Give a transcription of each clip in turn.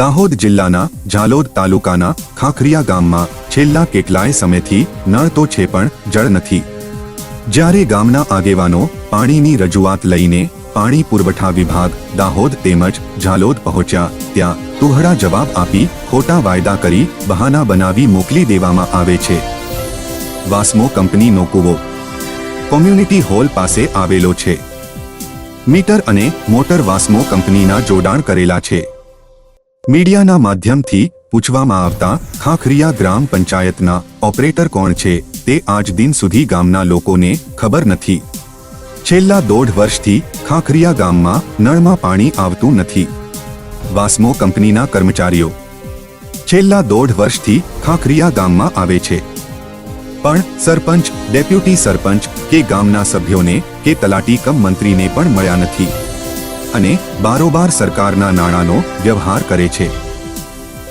દાહોદ જિલ્લાના ઝાલોદ તાલુકાના ખાખરિયા ગામમાં છેલ્લા કેટલાય સમયથી નળ તો છે પણ જળ નથી. જ્યારે ગામના આગેવાનો પાણીની રજૂઆત લઈને પાણી પુરવઠા વિભાગ દાહોદ તેમજ ઝાલોદ પહોંચ્યા, ત્યાં તુહડા જવાબ આપી ખોટા વાયદા કરી બહાના બનાવી મોકલી દેવામાં આવે છે. વાસ્મો કંપનીનો કૂવો કોમ્યુનિટી હોલ પાસે આવેલો છે. મીટર અને મોટર વાસ્મો કંપનીના જોડાણ કરેલા છે. મીડિયાના માધ્યમથી પૂછવામાં આવતા ખાખરિયા ગ્રામ પંચાયતના ઓપરેટર કોણ છે તે આજ દિન સુધી ગામના લોકોને ખબર નથી. છેલ્લા દોઢ વર્ષથી ખાખરિયા ગામમાં નળમાં પાણી આવતું નથી. વાસ્મો કંપનીના કર્મચારીઓ. છેલ્લા દોઢ વર્ષથી ખાખરિયા ગામમાં આવે છે. પણ સરપંચ, ડેપ્યુટી સરપંચ કે ગામના સભ્યોને કે તલાટી કમ મંત્રીને પણ મળ્યા નથી. અને બારોબાર સરકારના નાણાંનો વ્યવહાર કરે છે.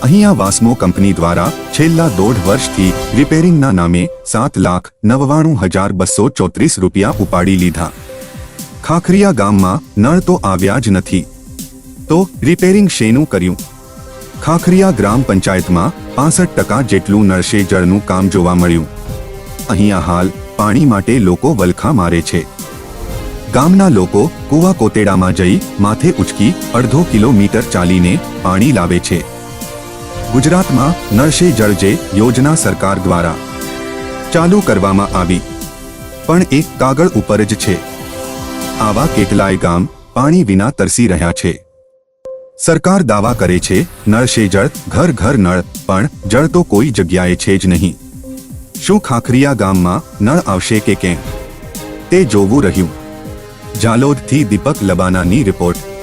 અહીંયા વાસ્મો કંપની દ્વારા છેલ્લા દોઢ વર્ષથી રિપેરિંગના નામે સાત લાખ નવ્વાણું હજાર બસો ચોત્રીસ રૂપિયા ઉપાડી લીધા. ખાખરિયા ગામમાં નળ તો આવ્યા જ નથી. તો રિપેરિંગ શેનું કર્યું? ખાખરિયા ગ્રામ પંચાયતમાં પાસઠ ટકા જેટલું નળશે જળનું કામ જોવા મળ્યું. અહીંયા હાલ પાણી માટે લોકો વલખા મારે છે. ગામના લોકો કુવા કોતેડામાં જઈ માથે ઉચકી અડધો કિલોમીટર ચાલીને પાણી લાવે છે. ગુજરાતમાં નળશે જળ જે યોજના સરકાર દ્વારા. ચાલુ કરવામાં આવી. પણ એક કાગળ ઉપર જ છે. આવા કેટલાય ગામ પાણી વિના તરસી રહ્યા છે. સરકાર દાવા કરે છે નળશે જળ, ઘર ઘર નળ, પણ જળ તો કોઈ જગ્યાએ છે જ નહીં. શું ખાખરિયા ગામમાં નળ આવશે કે કેમ? તે જોવું રહ્યું. જાલોદથી દીપક લબાનાની રિપોર્ટ.